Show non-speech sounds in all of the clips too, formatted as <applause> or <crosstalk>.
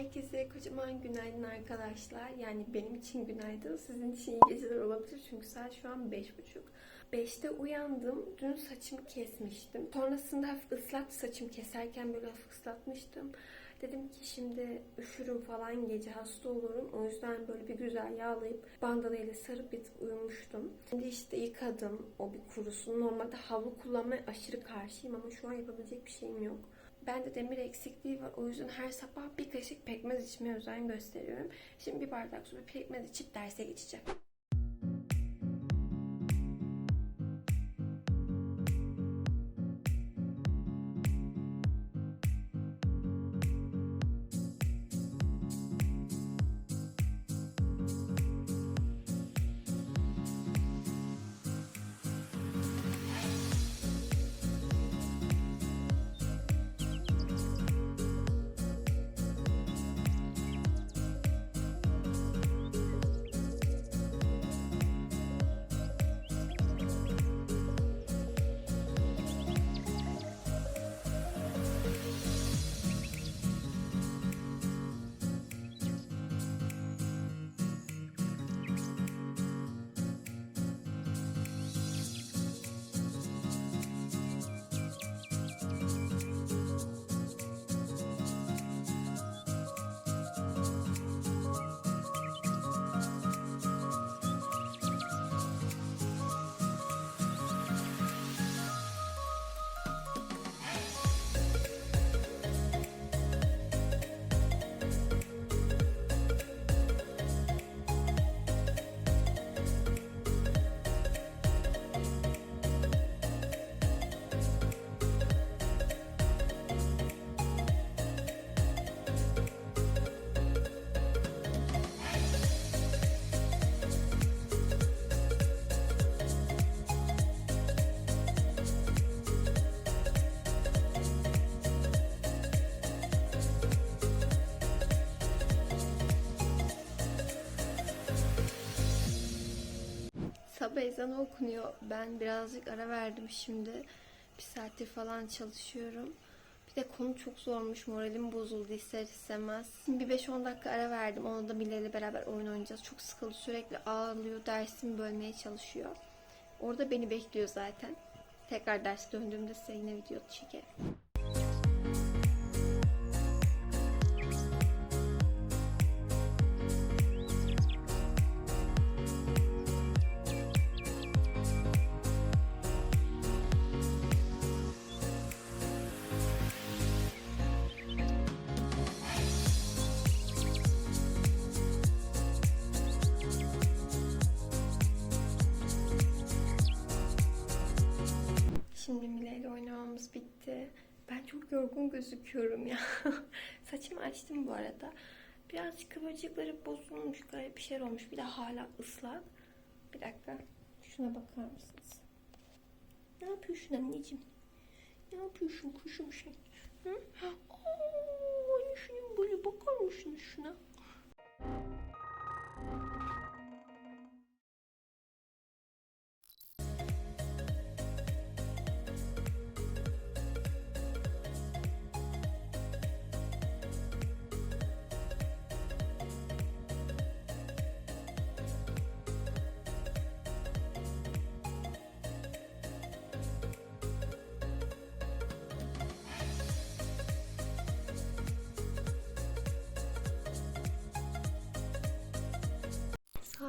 Herkese kocaman günaydın arkadaşlar. Yani benim için günaydın, sizin için iyi geceler olabilir. Çünkü saat şu an beş buçuk. Beşte uyandım. Dün saçımı kesmiştim. Sonrasında hafif ıslattı saçımı keserken böyle hafif ıslatmıştım. Dedim ki şimdi üşürüm falan gece hasta olurum. O yüzden böyle bir güzel yağlayıp bandanayla sarıp yatıp uyumuştum. Şimdi işte yıkadım o bir kurusun. Normalde havlu kullanmaya aşırı karşıyım ama şu an yapabilecek bir şeyim yok. Bende demir eksikliği var. O yüzden her sabah bir kaşık pekmez içmeye özen gösteriyorum. Şimdi bir bardak su bir pekmez içip derse geçeceğim. Sabah ezanı okunuyor. Ben birazcık ara verdim şimdi. Bir saattir falan çalışıyorum. Bir de konu çok zormuş. Moralim bozuldu ister istemez. Şimdi bir 5-10 dakika ara verdim. Onu da Mila ile beraber oyun oynayacağız. Çok sıkıldı. Sürekli ağlıyor. Dersimi bölmeye çalışıyor. Orada beni bekliyor zaten. Tekrar ders döndüğümde size yine video çekerim. Bitti. Ben çok yorgun gözüküyorum ya. <laughs> Saçımı açtım bu arada. Birazcık kıvırcıkları bozulmuş, garip bir şeyler olmuş. Bir de hala ıslak. Bir dakika. Şuna bakar mısınız? Ne yapıyorsun anneciğim? Ne yapıyorsun kuşum şey? Hı? <gasps> Aa, şunun böyle bakar mısınız şuna?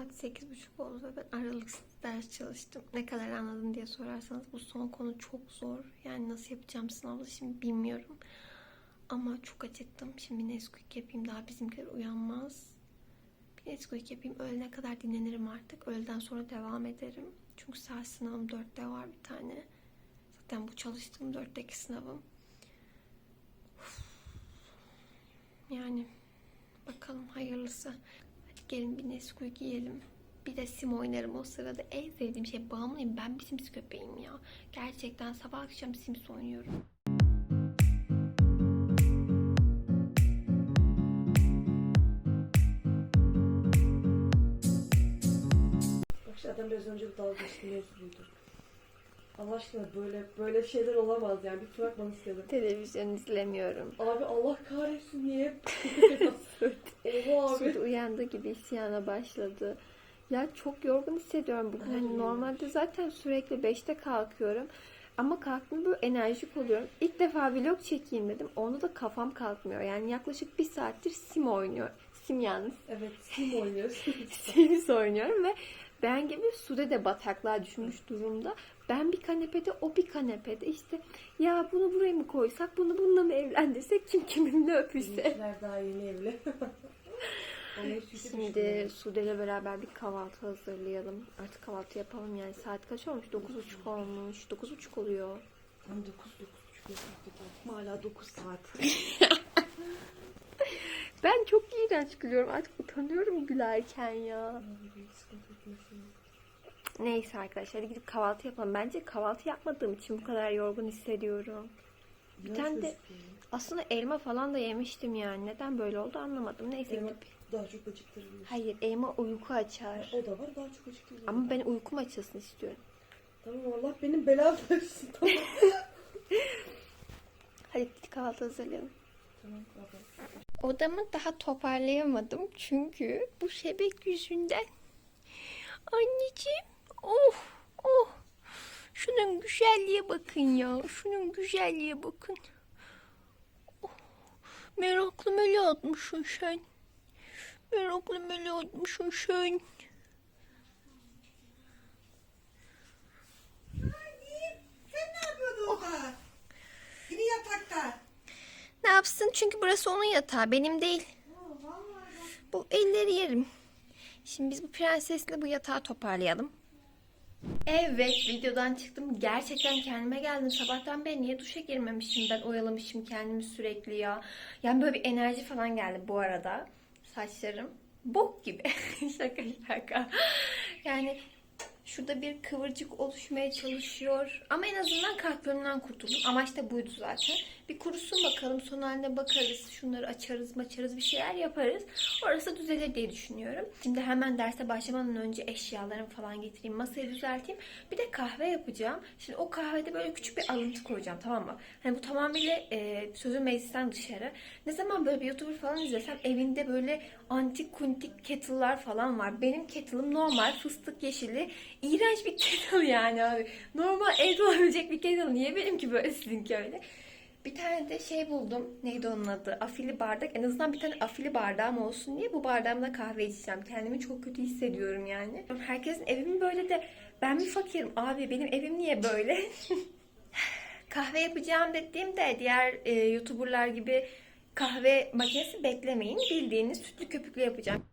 Saat 8.30 oldu ve ben aralıksız ders çalıştım. Ne kadar anladın diye sorarsanız bu son konu çok zor. Yani nasıl yapacağım sınavda şimdi bilmiyorum. Ama çok acıktım. Şimdi Nesquik yapayım daha bizimkiler uyanmaz. Bir Nesquik yapayım. Öğlene kadar dinlenirim artık. Öğleden sonra devam ederim. Çünkü saat sınavım 4'te var bir tane. Zaten bu çalıştığım 4'teki sınavım. Uf. Yani bakalım hayırlısı. Gelin bir Nesquik yiyelim. Bir de sim oynarım o sırada. En sevdiğim şey bağımlıyım. Ben bir Sims köpeğim ya. Gerçekten sabah akşam Sims oynuyorum. Bak zaten biraz önce dalga geçti mevzuydu. Allah aşkına böyle böyle şeyler olamaz yani. Bir bırakmanı istedim. Televizyon izlemiyorum. Abi Allah kahretsin niye? <laughs> uyandığı gibi isyana başladı. Ya çok yorgun hissediyorum bugün. Hani normalde zaten sürekli 5'te kalkıyorum. Ama kalktığımda böyle enerjik oluyorum. İlk defa vlog çekeyim dedim. Onda da kafam kalkmıyor. Yani yaklaşık bir saattir sim oynuyor. Sim yalnız. Evet, <laughs> sim oynuyoruz. Sims oynuyorum ve ben gibi Sude de bataklığa düşmüş durumda. Ben bir kanepede, o bir kanepede. İşte ya bunu buraya mı koysak, bunu bununla mı evlendirsek, kim kiminle öpüşse. Bizimkiler daha yeni evli. <laughs> Şimdi düşünmüyorum. Sude ile beraber bir kahvaltı hazırlayalım. Artık kahvaltı yapalım yani. Saat kaç olmuş? 9.30 olmuş. 9.30 oluyor. Tam 9 9 yasak Hala 9 saat. <laughs> Ben çok iğrenç gülüyorum. Artık utanıyorum gülerken ya. Neyse arkadaşlar hadi gidip kahvaltı yapalım. Bence kahvaltı yapmadığım için bu kadar yorgun hissediyorum. Bir tane de aslında elma falan da yemiştim yani. Neden böyle oldu anlamadım. Neyse Elma gidip. daha çok acıktırır. Hayır elma uyku açar. O da var daha çok acıktırır. Ama ben uykum açılsın istiyorum. Tamam Allah benim belamı versin. Tamam. <laughs> Hadi gidip kahvaltı hazırlayalım. tamam baba. Odamı daha toparlayamadım çünkü bu şebek yüzünden. Anneciğim, oh, oh. Şunun güzelliğe bakın ya. Şunun güzelliğe bakın. Oh, meraklı mele atmışsın sen. Meraklı mele atmışsın sen. Ne yapsın? Çünkü burası onun yatağı, benim değil. Bu elleri yerim. Şimdi biz bu prensesle bu yatağı toparlayalım. Evet, videodan çıktım. Gerçekten kendime geldim. Sabahtan beri niye duşa girmemişim ben oyalamışım kendimi sürekli ya. Yani böyle bir enerji falan geldi bu arada. Saçlarım bok gibi. <laughs> şaka şaka. Yani Şurada bir kıvırcık oluşmaya çalışıyor. Ama en azından kalplerinden kurtuldum. Amaç da buydu zaten. Bir kurusun bakalım. Son haline bakarız. Şunları açarız maçarız bir şeyler yaparız. Orası düzelir diye düşünüyorum. Şimdi hemen derse başlamadan önce eşyalarımı falan getireyim. Masayı düzelteyim. Bir de kahve yapacağım. Şimdi o kahvede böyle küçük bir alıntı koyacağım tamam mı? Hani bu tamamıyla e, sözün meclisten dışarı. Ne zaman böyle bir YouTuber falan izlesem evinde böyle antik kuntik kettle'lar falan var. Benim kettle'ım normal fıstık yeşili. İğrenç bir kettle <laughs> yani abi. Normal evde olabilecek bir kettle. Niye benimki böyle sizinki öyle? Bir tane de şey buldum. Neydi onun adı? Afili bardak. En azından bir tane afili bardağım olsun diye bu bardağımda kahve içeceğim. Kendimi çok kötü hissediyorum yani. Herkesin evi mi böyle de ben mi fakirim? Abi benim evim niye böyle? <laughs> kahve yapacağım dediğimde diğer e, YouTuber'lar gibi kahve makinesi beklemeyin. Bildiğiniz sütlü köpüklü yapacağım.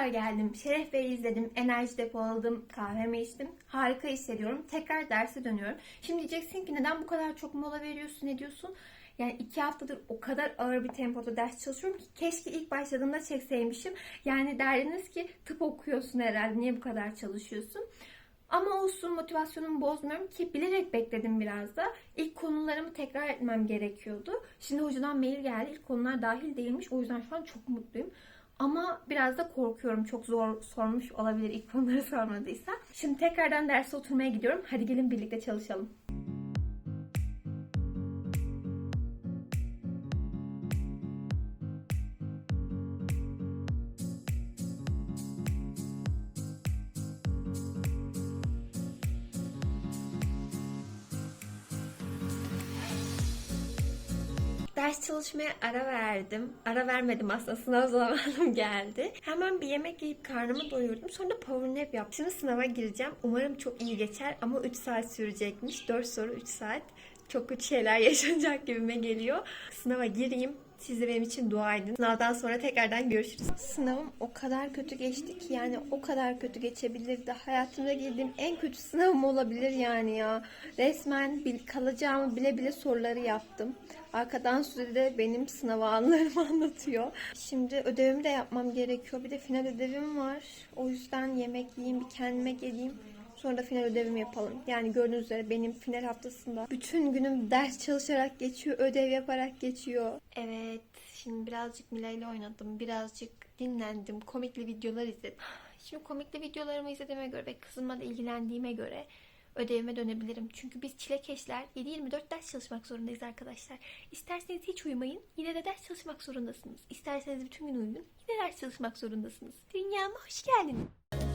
Tekrar geldim. Şeref izledim. Enerji depoladım. Kahvemi içtim. Harika hissediyorum. Tekrar derse dönüyorum. Şimdi diyeceksin ki neden bu kadar çok mola veriyorsun ne diyorsun? Yani iki haftadır o kadar ağır bir tempoda ders çalışıyorum ki keşke ilk başladığımda çekseymişim. Yani derdiniz ki tıp okuyorsun herhalde niye bu kadar çalışıyorsun? Ama olsun motivasyonumu bozmuyorum ki bilerek bekledim biraz da. İlk konularımı tekrar etmem gerekiyordu. Şimdi hocadan mail geldi. İlk konular dahil değilmiş. O yüzden şu an çok mutluyum. Ama biraz da korkuyorum. Çok zor sormuş olabilir ilk konuları sormadıysa. Şimdi tekrardan derse oturmaya gidiyorum. Hadi gelin birlikte çalışalım. Ders çalışmaya ara verdim. Ara vermedim aslında sınav zamanım <laughs> geldi. Hemen bir yemek yiyip karnımı doyurdum. Sonra power nap yaptım. Şimdi sınava gireceğim. Umarım çok iyi geçer ama 3 saat sürecekmiş. 4 soru 3 saat. Çok kötü şeyler <laughs> yaşanacak gibime geliyor. Sınava gireyim. Siz de benim için dua edin. Sınavdan sonra tekrardan görüşürüz. Sınavım o kadar kötü geçti ki yani o kadar kötü geçebilirdi. Hayatımda girdiğim en kötü sınavım olabilir yani ya. Resmen bil, kalacağımı bile bile soruları yaptım. Arkadan sürede benim sınav anlarımı <laughs> anlatıyor. Şimdi ödevimi de yapmam gerekiyor. Bir de final ödevim var. O yüzden yemek yiyeyim, bir kendime geleyim. Sonra da final ödevimi yapalım. Yani gördüğünüz üzere benim final haftasında bütün günüm ders çalışarak geçiyor, ödev yaparak geçiyor. Evet, şimdi birazcık Mila ile oynadım. Birazcık dinlendim. Komikli videolar izledim. Şimdi komikli videolarımı izlediğime göre ve kızımla da ilgilendiğime göre ödevime dönebilirim. Çünkü biz çilekeşler 7-24 ders çalışmak zorundayız arkadaşlar. İsterseniz hiç uyumayın yine de ders çalışmak zorundasınız. İsterseniz bütün gün uyuyun yine ders çalışmak zorundasınız. Dünyama hoş geldiniz.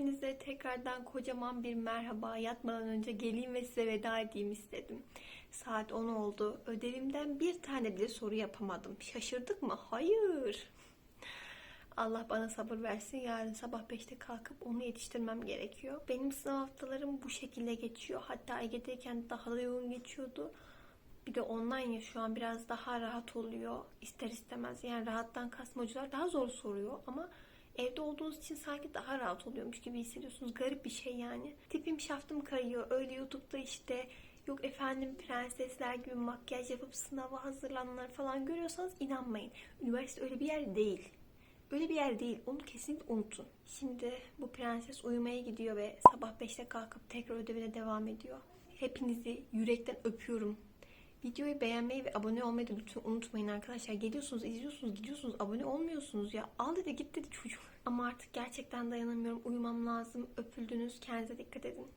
Hepinize tekrardan kocaman bir merhaba. Yatmadan önce geleyim ve size veda edeyim istedim. Saat 10 oldu. Ödevimden bir tane bile soru yapamadım. Şaşırdık mı? Hayır. Allah bana sabır versin. Yarın sabah 5'te kalkıp onu yetiştirmem gerekiyor. Benim sınav haftalarım bu şekilde geçiyor. Hatta Ege'deyken daha da yoğun geçiyordu. Bir de online ya şu an biraz daha rahat oluyor. İster istemez. Yani rahattan kastım hocalar daha zor soruyor ama evde olduğunuz için sanki daha rahat oluyormuş gibi hissediyorsunuz. Garip bir şey yani. Tipim şaftım kayıyor. Öyle YouTube'da işte yok efendim prensesler gibi makyaj yapıp sınava hazırlananlar falan görüyorsanız inanmayın. Üniversite öyle bir yer değil. Öyle bir yer değil. Onu kesinlikle unutun. Şimdi bu prenses uyumaya gidiyor ve sabah 5'te kalkıp tekrar ödevine devam ediyor. Hepinizi yürekten öpüyorum. Videoyu beğenmeyi ve abone olmayı da lütfen unutmayın arkadaşlar. Geliyorsunuz, izliyorsunuz, gidiyorsunuz, abone olmuyorsunuz ya. Al dedi git dedi çocuk. Ama artık gerçekten dayanamıyorum. Uyumam lazım. Öpüldünüz. Kendinize dikkat edin.